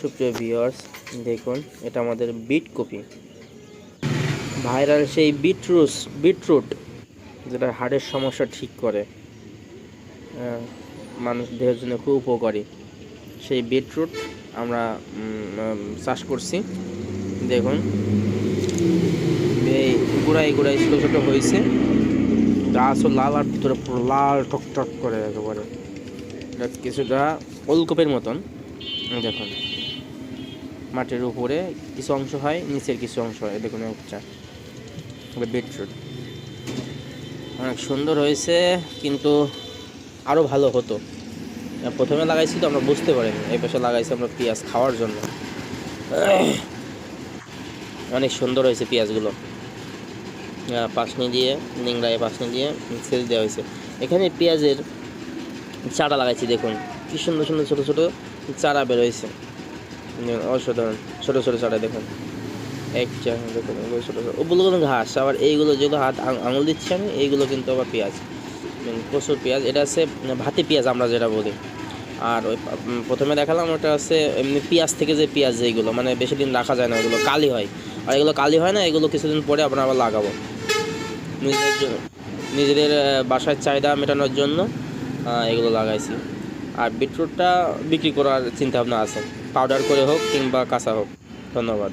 সুপ্রিয় ভিউয়ার্স দেখুন, এটা আমাদের বিট কপি। ভাইরাল সেই বিটরুস বিটরুট যেটা হার্টের সমস্যা ঠিক করে। মানুষ দেহের জন্য খুব উপকারী। সেই বিটরুট আমরা চাষ করছি। দেখুন, এই গোড়ায় গোড়ায় ছোটো ছোটো হয়েছে। গাছও লাল আর ভিতরে পুরো লাল টক টক করে একেবারে। কিছুটা ওলকপের মতন। দেখুন। মাটির উপরে কিছু অংশ হয়, নিচের কিছু অংশ হয়। দেখুন একটা বিটরুট অনেক সুন্দর হয়েছে, কিন্তু আরও ভালো হতো। প্রথমে লাগাইছি তো আমরা বুঝতে পারিনি। এই পাশে লাগাইছি আমরা পেঁয়াজ খাওয়ার জন্য। অনেক সুন্দর হয়েছে পেঁয়াজগুলো। পাশনি দিয়ে, নিংড়ায় পাশনি দিয়ে সেচ দেওয়া হয়েছে। এখানে পেঁয়াজের চারা লাগাইছি, দেখুন। কি সুন্দর সুন্দর ছোটো ছোটো চারা বেরোয়েছে অসাধারণ। ছোটো ছোটো চারা দেখুন। একটা দেখুন, এগুলো ছোটো ছোটো। ওগুলো কোনো ঘাস, আবার এইগুলো যেগুলো হাত আঙ- আঙুল দিচ্ছি আমি, এইগুলো কিন্তু আবার পেঁয়াজ। প্রচুর পেঁয়াজ। এটা হচ্ছে ভাতে পেঁয়াজ আমরা যেটা বলি। আর ওই প্রথমে দেখালাম, ওটা হচ্ছে এমনি পেঁয়াজ থেকে যে পেঁয়াজ যেগুলো মানে বেশি দিন রাখা যায় না এগুলো কালি হয়। আর এগুলো কালি হয় না, এগুলো কিছুদিন পরে আমরা আবার লাগাবো। নিজেদের জন্য, নিজেদের বাসার চাহিদা মেটানোর জন্য এগুলো লাগাইছি। আর বিটরুটটা বিক্রি করার চিন্তাভাবনা আছে। পাউডার করে হোক কিংবা কাঁচা হোক। ধন্যবাদ।